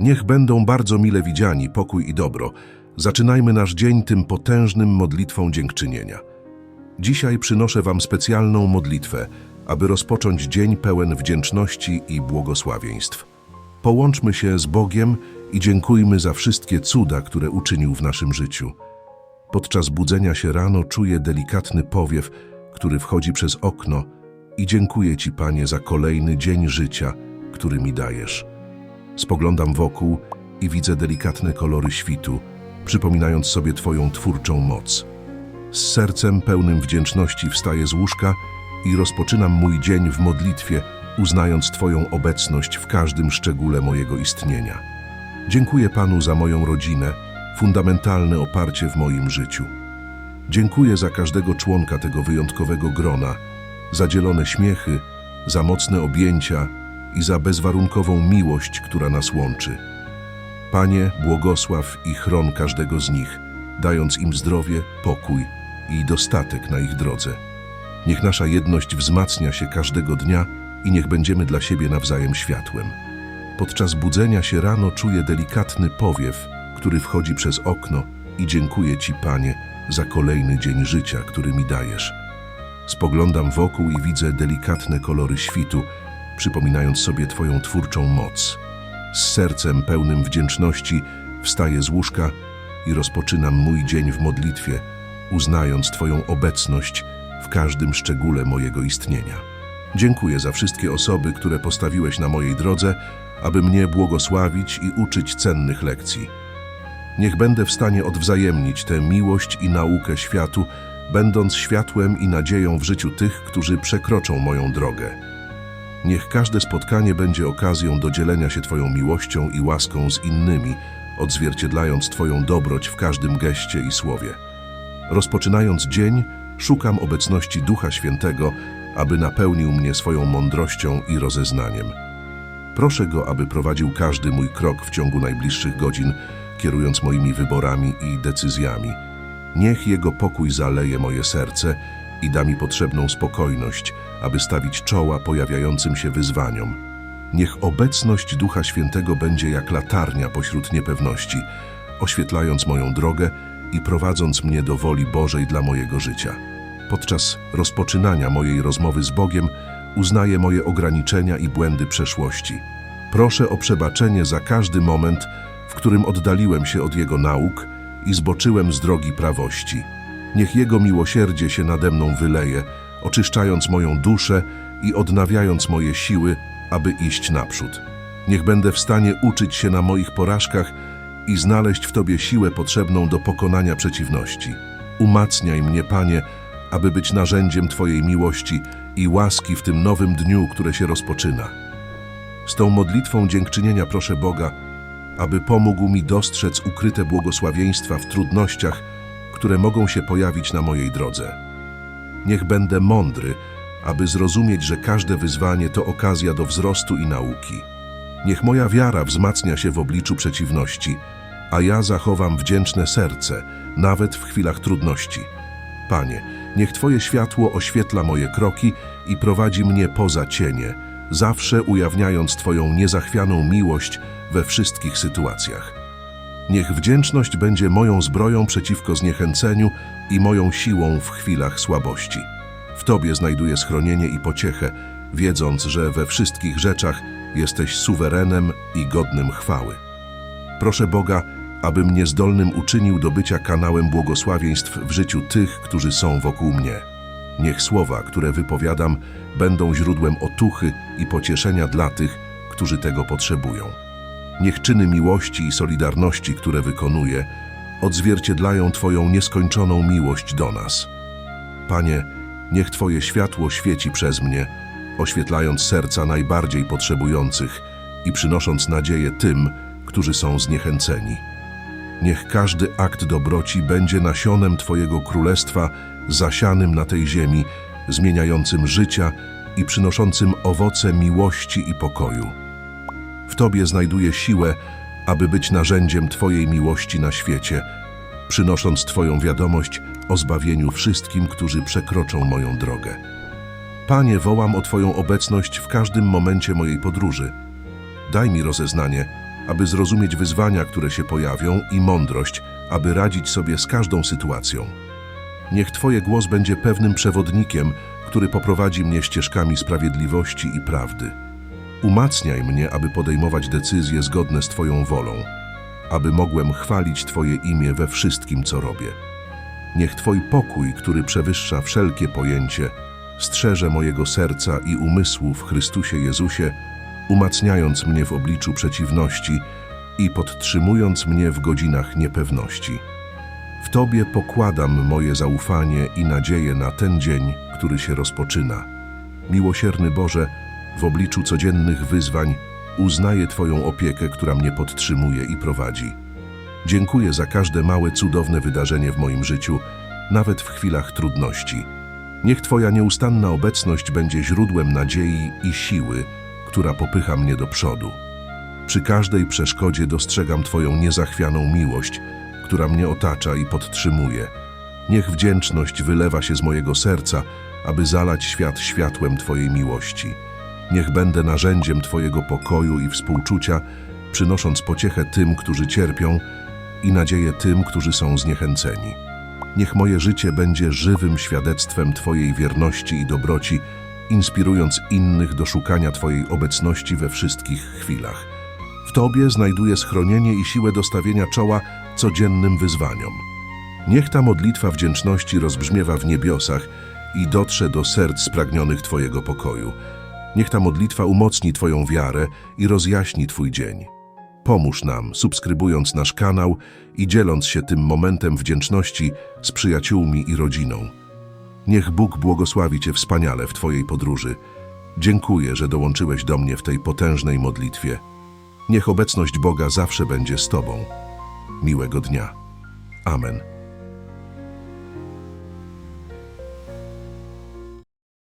Niech będą bardzo mile widziani pokój i dobro. Zaczynajmy nasz dzień tym potężnym modlitwą dziękczynienia. Dzisiaj przynoszę Wam specjalną modlitwę, aby rozpocząć dzień pełen wdzięczności i błogosławieństw. Połączmy się z Bogiem i dziękujmy za wszystkie cuda, które uczynił w naszym życiu. Podczas budzenia się rano czuję delikatny powiew, który wchodzi przez okno i dziękuję Ci, Panie, za kolejny dzień życia, który mi dajesz. Spoglądam wokół i widzę delikatne kolory świtu, przypominając sobie Twoją twórczą moc. Z sercem pełnym wdzięczności wstaję z łóżka i rozpoczynam mój dzień w modlitwie, uznając Twoją obecność w każdym szczególe mojego istnienia. Dziękuję Panu za moją rodzinę, fundamentalne oparcie w moim życiu. Dziękuję za każdego członka tego wyjątkowego grona, za dzielone śmiechy, za mocne objęcia i za bezwarunkową miłość, która nas łączy. Panie, błogosław i chron każdego z nich, dając im zdrowie, pokój i dostatek na ich drodze. Niech nasza jedność wzmacnia się każdego dnia i niech będziemy dla siebie nawzajem światłem. Podczas budzenia się rano czuję delikatny powiew, który wchodzi przez okno i dziękuję Ci, Panie, za kolejny dzień życia, który mi dajesz. Spoglądam wokół i widzę delikatne kolory świtu, przypominając sobie Twoją twórczą moc. Z sercem pełnym wdzięczności wstaję z łóżka i rozpoczynam mój dzień w modlitwie, uznając Twoją obecność w każdym szczególe mojego istnienia. Dziękuję za wszystkie osoby, które postawiłeś na mojej drodze, aby mnie błogosławić i uczyć cennych lekcji. Niech będę w stanie odwzajemnić tę miłość i naukę światu, będąc światłem i nadzieją w życiu tych, którzy przekroczą moją drogę. Niech każde spotkanie będzie okazją do dzielenia się Twoją miłością i łaską z innymi, odzwierciedlając Twoją dobroć w każdym geście i słowie. Rozpoczynając dzień, szukam obecności Ducha Świętego, aby napełnił mnie swoją mądrością i rozeznaniem. Proszę Go, aby prowadził każdy mój krok w ciągu najbliższych godzin, kierując moimi wyborami i decyzjami. Niech Jego pokój zaleje moje serce i da mi potrzebną spokojność, aby stawić czoła pojawiającym się wyzwaniom. Niech obecność Ducha Świętego będzie jak latarnia pośród niepewności, oświetlając moją drogę i prowadząc mnie do woli Bożej dla mojego życia. Podczas rozpoczynania mojej rozmowy z Bogiem uznaję moje ograniczenia i błędy przeszłości. Proszę o przebaczenie za każdy moment, w którym oddaliłem się od Jego nauk i zboczyłem z drogi prawości. Niech Jego miłosierdzie się nade mną wyleje, oczyszczając moją duszę i odnawiając moje siły, aby iść naprzód. Niech będę w stanie uczyć się na moich porażkach i znaleźć w Tobie siłę potrzebną do pokonania przeciwności. Umacniaj mnie, Panie, aby być narzędziem Twojej miłości i łaski w tym nowym dniu, które się rozpoczyna. Z tą modlitwą dziękczynienia proszę Boga, aby pomógł mi dostrzec ukryte błogosławieństwa w trudnościach, które mogą się pojawić na mojej drodze. Niech będę mądry, aby zrozumieć, że każde wyzwanie to okazja do wzrostu i nauki. Niech moja wiara wzmacnia się w obliczu przeciwności, a ja zachowam wdzięczne serce, nawet w chwilach trudności. Panie, niech Twoje światło oświetla moje kroki i prowadzi mnie poza cienie, zawsze ujawniając Twoją niezachwianą miłość we wszystkich sytuacjach. Niech wdzięczność będzie moją zbroją przeciwko zniechęceniu i moją siłą w chwilach słabości. W Tobie znajduję schronienie i pociechę, wiedząc, że we wszystkich rzeczach jesteś suwerenem i godnym chwały. Proszę Boga, aby mnie zdolnym uczynił do bycia kanałem błogosławieństw w życiu tych, którzy są wokół mnie. Niech słowa, które wypowiadam, będą źródłem otuchy i pocieszenia dla tych, którzy tego potrzebują. Niech czyny miłości i solidarności, które wykonuję, odzwierciedlają Twoją nieskończoną miłość do nas. Panie, niech Twoje światło świeci przez mnie, oświetlając serca najbardziej potrzebujących i przynosząc nadzieję tym, którzy są zniechęceni. Niech każdy akt dobroci będzie nasionem Twojego królestwa zasianym na tej ziemi, zmieniającym życia i przynoszącym owoce miłości i pokoju. Tobie znajduję siłę, aby być narzędziem Twojej miłości na świecie, przynosząc Twoją wiadomość o zbawieniu wszystkim, którzy przekroczą moją drogę. Panie, wołam o Twoją obecność w każdym momencie mojej podróży. Daj mi rozeznanie, aby zrozumieć wyzwania, które się pojawią i mądrość, aby radzić sobie z każdą sytuacją. Niech Twoje głos będzie pewnym przewodnikiem, który poprowadzi mnie ścieżkami sprawiedliwości i prawdy. Umacniaj mnie, aby podejmować decyzje zgodne z Twoją wolą, aby mogłem chwalić Twoje imię we wszystkim, co robię. Niech Twój pokój, który przewyższa wszelkie pojęcie, strzeże mojego serca i umysłu w Chrystusie Jezusie, umacniając mnie w obliczu przeciwności i podtrzymując mnie w godzinach niepewności. W Tobie pokładam moje zaufanie i nadzieję na ten dzień, który się rozpoczyna. Miłosierny Boże, w obliczu codziennych wyzwań uznaję Twoją opiekę, która mnie podtrzymuje i prowadzi. Dziękuję za każde małe, cudowne wydarzenie w moim życiu, nawet w chwilach trudności. Niech Twoja nieustanna obecność będzie źródłem nadziei i siły, która popycha mnie do przodu. Przy każdej przeszkodzie dostrzegam Twoją niezachwianą miłość, która mnie otacza i podtrzymuje. Niech wdzięczność wylewa się z mojego serca, aby zalać świat światłem Twojej miłości. Niech będę narzędziem Twojego pokoju i współczucia, przynosząc pociechę tym, którzy cierpią i nadzieję tym, którzy są zniechęceni. Niech moje życie będzie żywym świadectwem Twojej wierności i dobroci, inspirując innych do szukania Twojej obecności we wszystkich chwilach. W Tobie znajduję schronienie i siłę do stawienia czoła codziennym wyzwaniom. Niech ta modlitwa wdzięczności rozbrzmiewa w niebiosach i dotrze do serc spragnionych Twojego pokoju. Niech ta modlitwa umocni Twoją wiarę i rozjaśni Twój dzień. Pomóż nam, subskrybując nasz kanał i dzieląc się tym momentem wdzięczności z przyjaciółmi i rodziną. Niech Bóg błogosławi Cię wspaniale w Twojej podróży. Dziękuję, że dołączyłeś do mnie w tej potężnej modlitwie. Niech obecność Boga zawsze będzie z Tobą. Miłego dnia. Amen.